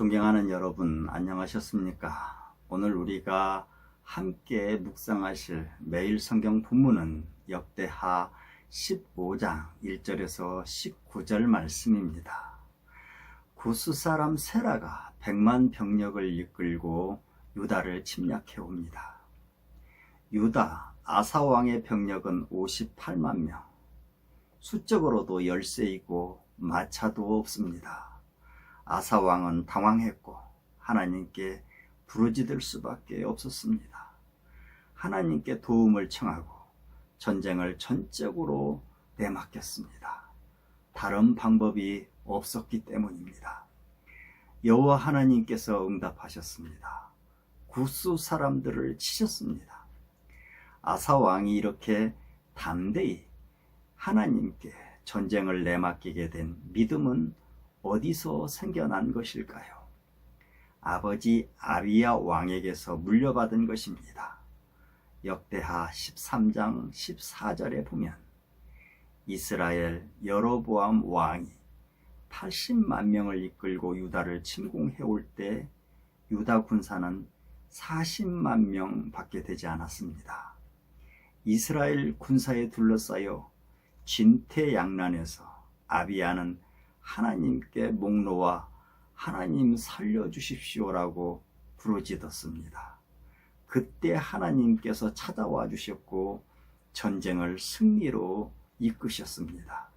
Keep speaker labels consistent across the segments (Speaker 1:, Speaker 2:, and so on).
Speaker 1: 존경하는 여러분, 안녕하셨습니까? 오늘 우리가 함께 묵상하실 매일 성경 본문은 역대하 15장 1절에서 19절 말씀입니다. 구스 사람 세라가 100만 병력을 이끌고 유다를 침략해 옵니다. 유다 아사 왕의 병력은 58만 명. 수적으로도 열세이고 마차도 없습니다. 아사 왕은 당황했고 하나님께 부르짖을 수밖에 없었습니다. 하나님께 도움을 청하고 전쟁을 전적으로 내맡겼습니다. 다른 방법이 없었기 때문입니다. 여호와 하나님께서 응답하셨습니다. 구스 사람들을 치셨습니다. 아사 왕이 이렇게 담대히 하나님께 전쟁을 내맡기게 된 믿음은 어디서 생겨난 것일까요? 아버지 아비야 왕에게서 물려받은 것입니다. 역대하 13장 14절에 보면 이스라엘 여로보암 왕이 80만 명을 이끌고 유다를 침공해 올 때 유다 군사는 40만 명 밖에 되지 않았습니다. 이스라엘 군사에 둘러싸여 진퇴양난에서 아비야는 하나님께 목 놓아 하나님 살려주십시오라고 부르짖었습니다. 그때 하나님께서 찾아와 주셨고 전쟁을 승리로 이끄셨습니다.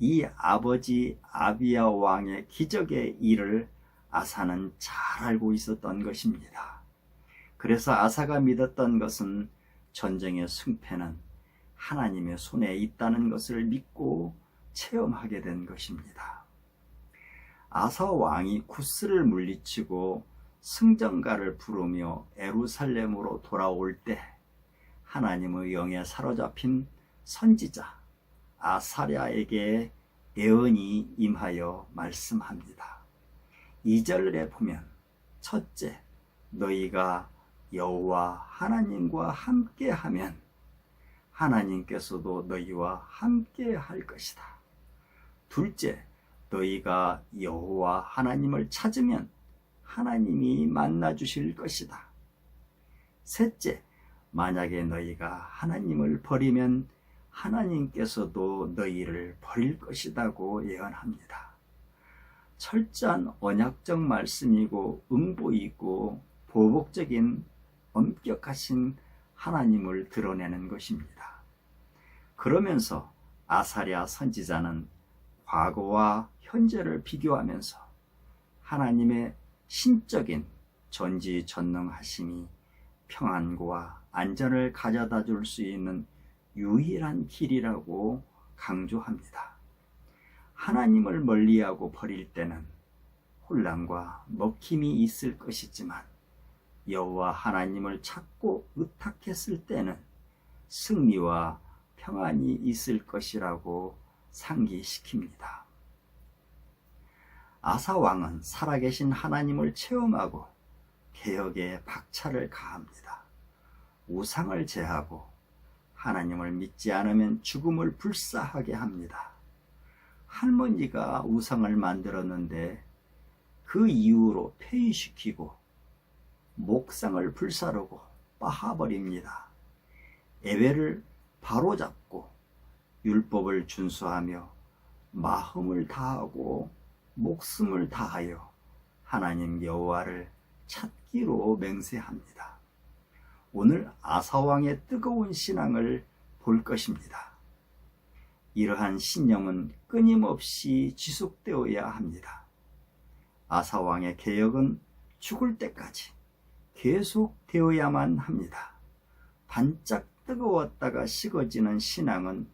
Speaker 1: 이 아버지 아비야 왕의 기적의 일을 아사는 잘 알고 있었던 것입니다. 그래서 아사가 믿었던 것은 전쟁의 승패는 하나님의 손에 있다는 것을 믿고 체험하게 된 것입니다. 아사 왕이 구스를 물리치고 승전가를 부르며 에루살렘으로 돌아올 때 하나님의 영에 사로잡힌 선지자 아사랴에게 예언이 임하여 말씀합니다. 2절에 보면 첫째 너희가 여호와 하나님과 함께하면 하나님께서도 너희와 함께 할 것이다. 둘째, 너희가 여호와 하나님을 찾으면 하나님이 만나 주실 것이다. 셋째, 만약에 너희가 하나님을 버리면 하나님께서도 너희를 버릴 것이다고 예언합니다. 철저한 언약적 말씀이고 응보이고 보복적인 엄격하신 하나님을 드러내는 것입니다. 그러면서 아사랴 선지자는 과거와 현재를 비교하면서 하나님의 신적인 전지전능하심이 평안과 안전을 가져다 줄 수 있는 유일한 길이라고 강조합니다. 하나님을 멀리하고 버릴 때는 혼란과 먹힘이 있을 것이지만 여호와 하나님을 찾고 의탁했을 때는 승리와 평안이 있을 것이라고 상기시킵니다. 아사 왕은 살아계신 하나님을 체험하고 개혁에 박차를 가합니다. 우상을 제하고 하나님을 믿지 않으면 죽음을 불사하게 합니다. 할머니가 우상을 만들었는데 그 이후로 폐위시키고 목상을 불사르고 빠하버립니다. 예배를 바로잡고 율법을 준수하며 마음을 다하고 목숨을 다하여 하나님 여호와를 찾기로 맹세합니다. 오늘 아사왕의 뜨거운 신앙을 볼 것입니다. 이러한 신념은 끊임없이 지속되어야 합니다. 아사왕의 개혁은 죽을 때까지 계속 되어야만 합니다. 반짝 뜨거웠다가 식어지는 신앙은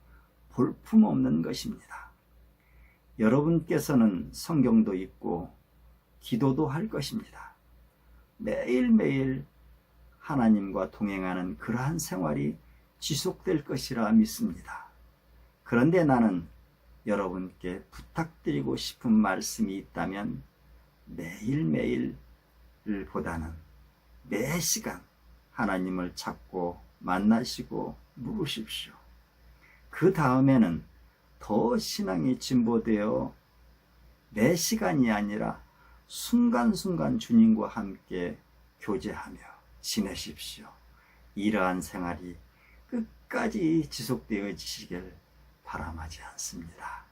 Speaker 1: 볼품없는 것입니다. 여러분께서는 성경도 읽고 기도도 할 것입니다. 매일매일 하나님과 동행하는 그러한 생활이 지속될 것이라 믿습니다. 그런데 나는 여러분께 부탁드리고 싶은 말씀이 있다면 매일매일 보다는 매 시간 하나님을 찾고 만나시고 물으십시오. 그 다음에는 더 신앙이 진보되어 매 시간이 아니라 순간순간 주님과 함께 교제하며 지내십시오. 이러한 생활이 끝까지 지속되어지시길 바람하지 않습니다.